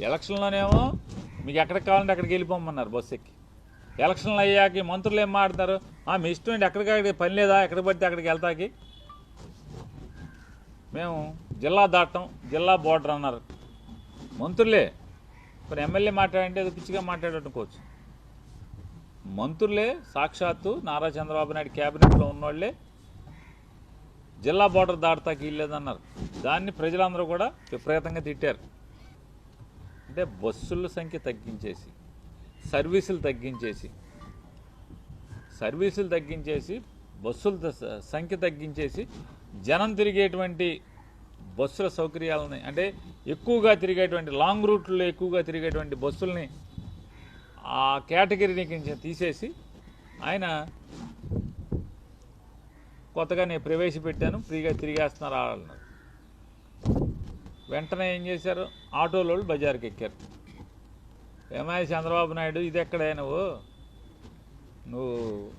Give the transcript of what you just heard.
ఎలక్షన్లోనేమో మీకు ఎక్కడికి కావాలంటే అక్కడికి వెళ్ళిపోమన్నారు బస్సు ఎక్కి. ఎలక్షన్లు అయ్యాక మంత్రులు ఏం మాట్లాడతారు? "ఆ, మీ ఇష్టం ఏంటి? ఎక్కడికి పని లేదా? ఎక్కడికి పడితే అక్కడికి వెళ్తాకి. మేము జిల్లా దాటం జిల్లా బోర్డర్ అన్నారు. మంత్రులే ఇప్పుడు ఎమ్మెల్యే మాట్లాడంటే ఏదో పిచ్చిగా మాట్లాడనుకోవచ్చు మంత్రులే సాక్షాత్తు నారా చంద్రబాబు నాయుడు క్యాబినెట్లో ఉన్నోళ్ళే జిల్లా బోర్డర్ దాటతాకి వీల్లేదన్నారు. దాన్ని ప్రజలందరూ కూడా విపరీతంగా తిట్టారు. అంటే బస్సుల సంఖ్య తగ్గించేసి సర్వీసులు తగ్గించేసి సర్వీసులు తగ్గించేసి బస్సుల సంఖ్య తగ్గించేసి జనం తిరిగేటువంటి బస్సుల సౌకర్యాలని అంటే ఎక్కువగా తిరిగేటువంటి లాంగ్ రూట్లో ఎక్కువగా తిరిగేటువంటి బస్సుల్ని ఆ కేటగిరీని కొంచెం తీసేసి ఆయన కొత్తగా నేను ప్రవేశపెట్టాను ఫ్రీగా తిరిగేస్తున్నారు అన్నారు వెంటనే ఏం చేశారు? ఆటోలో వాళ్ళు బజార్కి ఎక్కారు. ఏమయ్య చంద్రబాబు నాయుడు ఇది ఎక్కడే నువ్వు? నువ్వు